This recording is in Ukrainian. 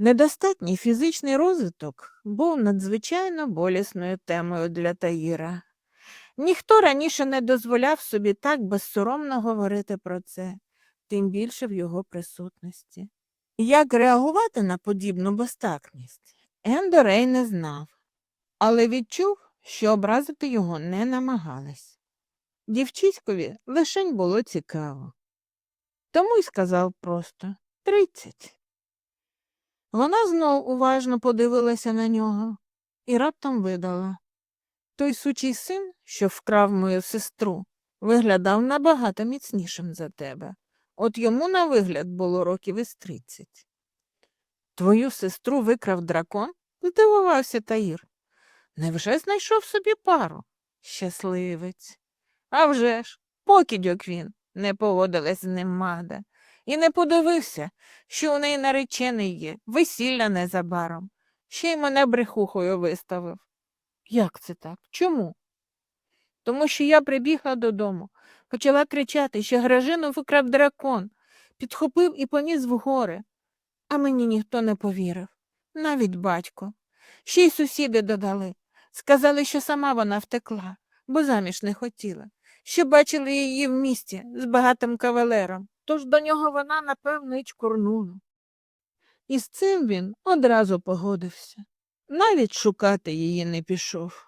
Недостатній фізичний розвиток був надзвичайно болісною темою для Таїра. Ніхто раніше не дозволяв собі так безсоромно говорити про це, тим більше в його присутності. Як реагувати на подібну безтакність, Ендорей не знав, але відчув, що образити його не намагались. Дівчиськові лишень було цікаво. Тому й сказав просто тридцять. Вона знов уважно подивилася на нього і раптом видала. Той сучий син, що вкрав мою сестру, виглядав набагато міцнішим за тебе. От йому на вигляд було років із тридцять. Твою сестру викрав дракон? здивувався Таїр. Невже знайшов собі пару? Щасливець. А вже ж, покидьок він, не поводилась з ним Магда, і не подивився, що у неї наречений є, весілля незабаром. Ще й мене брехухою виставив. Як це так? Чому? Тому що я прибігла додому, почала кричати, що Гражину викрав дракон, підхопив і поніс в гори. А мені ніхто не повірив, навіть батько. Ще й сусіди додали. Сказали, що сама вона втекла, бо заміж не хотіла, що бачили її в місті з багатим кавалером, тож до нього вона, напевно, й чкурнула. І з цим він одразу погодився. Навіть шукати її не пішов.